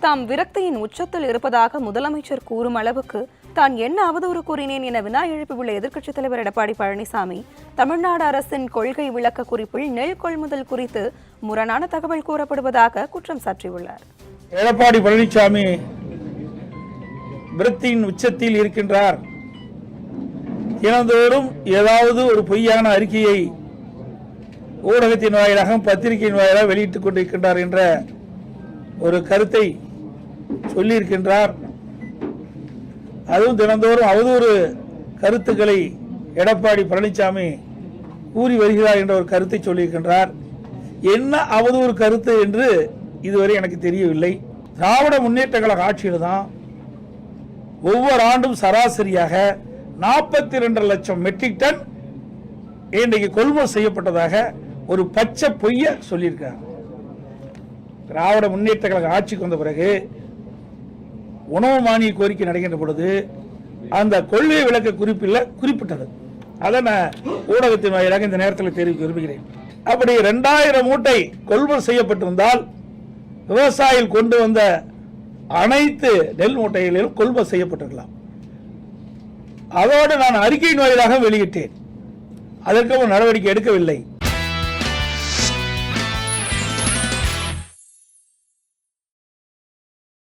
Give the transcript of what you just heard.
தாம் விரக்தியின் உச்சத்தில் இருப்பதாக முதலமைச்சர் கூறும் அளவுக்கு தான் என்ன அவதூறு கூறினேன் என வினா எழுப்பியுள்ள எதிர்க்கட்சித் தலைவர் எடப்பாடி பழனிசாமி தமிழ்நாடு அரசின் கொள்கை விளக்க குறிப்பில் நெல் கொள்முதல் குறித்து முரணான தகவல் கூறப்படுவதாக குற்றம் சாட்டியுள்ளார் எடப்பாடி பழனிசாமி விரக்தியின் உச்சத்தில் இருக்கின்றார். தினந்தோறும் ஏதாவது ஒரு பொய்யான அறிக்கையை ஊடகத்தின் வாயிலாக பத்திரிகையின் வாயிலாக வெளியிட்டுக் கொண்டிருக்கின்றார் என்ற ஒரு கருத்தை சொல்லியிருக்கின்றார். அதுவும் தினந்தோறும் அவதூறு கருத்துக்களை எடப்பாடி பழனிசாமி கூறி வருகிறார் என்ற ஒரு கருத்தை சொல்லியிருக்கின்றார். என்ன அவதூறு கருத்து என்று இதுவரை எனக்கு தெரியவில்லை. திராவிட முன்னேற்ற கழக ஆட்சியில் தான் ஒவ்வொரு ஆண்டும் சராசரியாக நாற்பத்தி ரெண்டு லட்சம் மெட்ரிக் டன் இன்றைக்கு கொள்முதல் செய்யப்பட்டதாக ஒரு பச்சை பொய்ய சொல்லியிருக்காங்க திராவிட முன்னேற்ற கழக ஆட்சிக்கு வந்த பிறகு உணவு மானிய கோரிக்கை நடக்கின்ற பொழுது அந்த கொள்கை விளக்க குறிப்பில் குறிப்பிட்டது. அதை நான் ஊடகத்தின் வாயிலாக இந்த நேரத்தில் தெரிவிக்க விரும்புகிறேன். அப்படி ரெண்டாயிரம் மூட்டை கொள்முதல் செய்யப்பட்டிருந்தால் விவசாயிகள் கொண்டு வந்த அனைத்து நெல் மூட்டைகளிலும் கொள்முதல் செய்யப்பட்டிருக்கலாம். அதோடு நான் அறிக்கையின் வாயிலாக வெளியிட்டேன். அதற்கு நடவடிக்கை எடுக்கவில்லை.